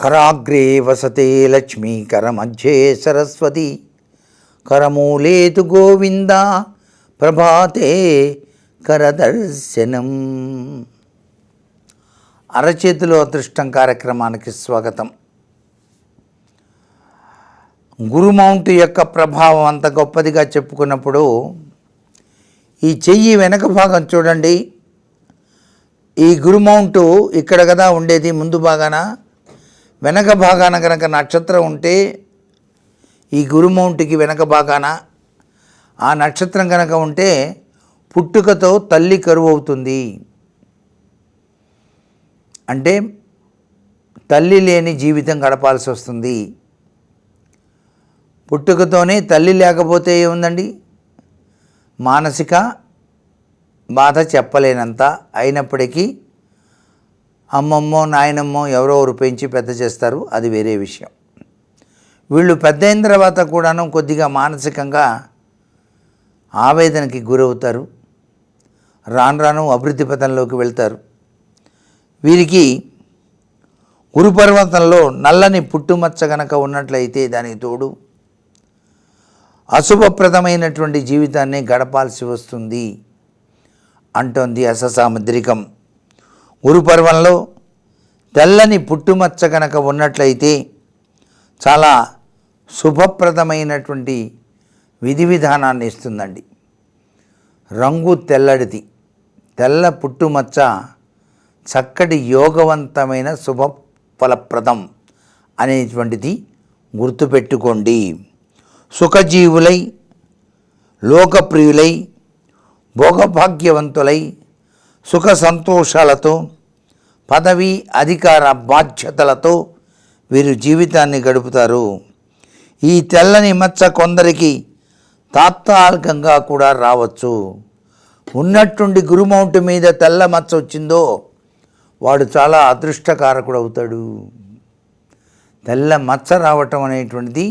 కరాగ్రే వసతే లక్ష్మీ కరమధ్యే సరస్వతి. కరమూలేతు గోవింద ప్రభాతే కరదర్శనం. అరచేతిలో అదృష్టం కార్యక్రమానికి స్వాగతం. గురు మౌంట్ యొక్క ప్రభావం అంత గొప్పదిగా చెప్పుకున్నప్పుడు ఈ చెయ్యి వెనక భాగం చూడండి. ఈ గురు మౌంటు ఇక్కడ కదా ఉండేది ముందు భాగాన. వెనక భాగాన కనుక నక్షత్రం ఉంటే ఈ గురుమౌంటికి వెనక భాగాన ఆ నక్షత్రం కనుక ఉంటే పుట్టుకతో తల్లి కరువు అవుతుంది. అంటే తల్లి లేని జీవితం గడపాల్సి వస్తుంది. పుట్టుకతోనే తల్లి లేకపోతే ఏముందండి? మానసిక బాధ చెప్పలేనంత అయినప్పటికీ అమ్మమ్మో నాయనమ్మో ఎవరో ఒకరు పెంచి పెద్ద చేస్తారు. అది వేరే విషయం. వీళ్ళు పెద్ద అయిన తర్వాత కూడాను కొద్దిగా మానసికంగా ఆవేదనకి గురవుతారు. రాను రాను అభివృద్ధి పథంలోకి వెళ్తారు. వీరికి గురుపర్వతంలో నల్లని పుట్టుమచ్చ గనక ఉన్నట్లయితే దానికి తోడు అశుభప్రదమైనటువంటి జీవితాన్ని గడపాల్సి వస్తుంది అంటోంది అససాముద్రికం గురుపర్వంలో తెల్లని పుట్టుమచ్చ కనుక ఉన్నట్లయితే చాలా శుభప్రదమైనటువంటి విధి విధానాన్ని ఇస్తుందండి. రంగు తెల్లడిది. తెల్ల పుట్టుమచ్చ చక్కటి యోగవంతమైన శుభ ఫలప్రదం అనేటువంటిది గుర్తుపెట్టుకోండి. సుఖజీవులై లోకప్రియులై భోగభాగ్యవంతులై సుఖ సంతోషాలతో పదవి అధికార బాధ్యతలతో వీరు జీవితాన్ని గడుపుతారు. ఈ తెల్లని మచ్చ కొందరికి తాత్కాలికంగా కూడా రావచ్చు. ఉన్నట్టుండి గురుమౌంట్ మీద తెల్ల మచ్చ వచ్చిందో వాడు చాలా అదృష్టకారకుడు అవుతాడు తెల్ల మచ్చ రావటం అనేటువంటిది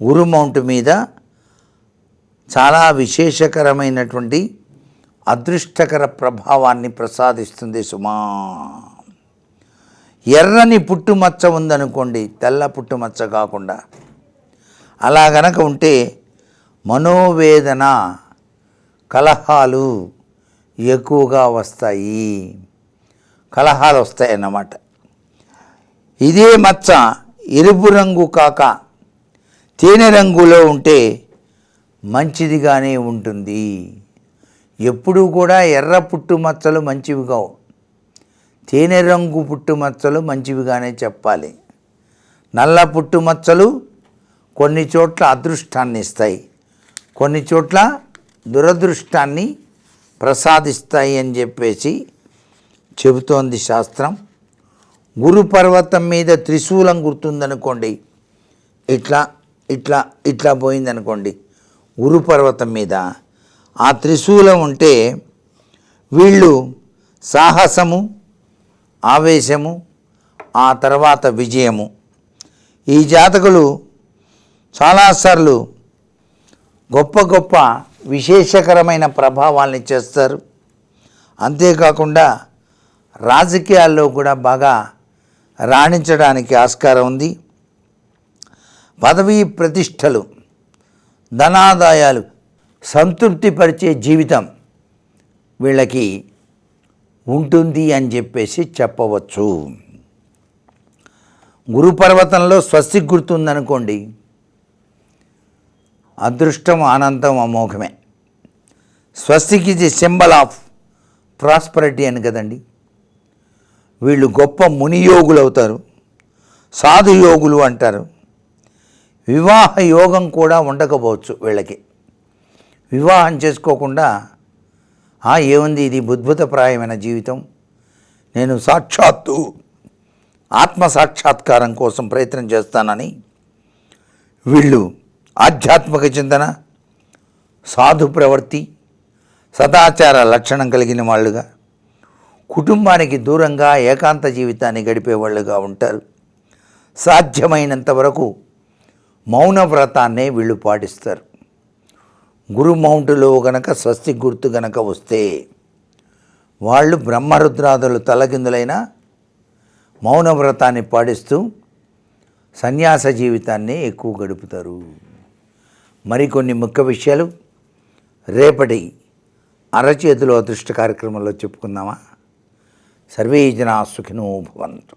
గురుమౌంట్ మీద చాలా విశేషకరమైనటువంటి అదృష్టకర ప్రభావాన్ని ప్రసాదిస్తుంది సుమా. ఎర్రని పుట్టుమచ్చ ఉందనుకోండి తెల్ల పుట్టుమచ్చ కాకుండా. అలా గనక ఉంటే మనోవేదన కలహాలు ఎక్కువగా వస్తాయి. కలహాలు వస్తాయి అన్నమాట ఇదే మచ్చ ఎరుపు రంగు కాక తేనె రంగులో ఉంటే మంచిదిగానే ఉంటుంది. ఎప్పుడూ కూడా ఎర్ర పుట్టుమచ్చలు మంచివి కావు. తేనె రంగు పుట్టుమచ్చలు మంచివిగానే చెప్పాలి. నల్ల పుట్టుమచ్చలు కొన్ని చోట్ల అదృష్టాన్ని ఇస్తాయి కొన్ని చోట్ల దురదృష్టాన్ని ప్రసాదిస్తాయి అని చెప్పేసి చెబుతోంది శాస్త్రం. గురు పర్వతం మీద త్రిశూలం గుర్తుందనుకోండి. ఇట్లా ఇట్లా ఇట్లా పోయిందనుకోండి. గురు పర్వతం మీద ఆ త్రిశూలం ఉంటే వీళ్ళు సాహసము ఆవేశము ఆ తర్వాత విజయము. ఈ జాతకులు చాలాసార్లు గొప్ప గొప్ప విశేషకరమైన ప్రభావాల్ని చేస్తారు. అంతేకాకుండా రాజకీయాల్లో కూడా బాగా రాణించడానికి ఆస్కారం ఉంది. పదవీ ప్రతిష్టలు ధనాదాయాలు సంతృప్తిపరిచే జీవితం వీళ్ళకి ఉంటుంది అని చెప్పేసి చెప్పవచ్చు. గురుపర్వతంలో స్వస్తి గుర్తుందనుకోండి. అదృష్టం ఆనందం అమోఘమే. స్వస్తికి ఇది సింబల్ ఆఫ్ ప్రాస్పరిటీ అని కదండి. వీళ్ళు గొప్ప మునియోగులు అవుతారు. సాధుయోగులు అంటారు. వివాహ యోగం కూడా ఉండకపోవచ్చు వీళ్ళకి. వివాహం చేసుకోకుండా "ఆ, ఏముంది ఇది బుద్భుతప్రాయమైన జీవితం? నేను సాక్షాత్తు ఆత్మ సాక్షాత్కారం కోసం ప్రయత్నం చేస్తానని. వీళ్ళు ఆధ్యాత్మిక చింతన సాధు ప్రవృత్తి సదాచార లక్షణం కలిగిన వాళ్ళుగా కుటుంబానికి దూరంగా ఏకాంత జీవితాన్ని గడిపేవాళ్ళుగా ఉంటారు. సాధ్యమైనంత వరకు మౌన వ్రతాన్నే వీళ్ళు పాటిస్తారు. గురు మౌంటులో గనక స్వస్తి గుర్తు గనక వస్తే వాళ్ళు బ్రహ్మరుద్రాదులు తలకిందులైన మౌనవ్రతాన్ని పాటిస్తూ సన్యాస జీవితాన్ని ఎక్కువ గడుపుతారు. మరికొన్ని ముఖ్య విషయాలు. రేపటి అరచేతిలో అదృష్ట కార్యక్రమంలో చెప్పుకుందామా? సర్వే జనా సుఖినో భవంతు.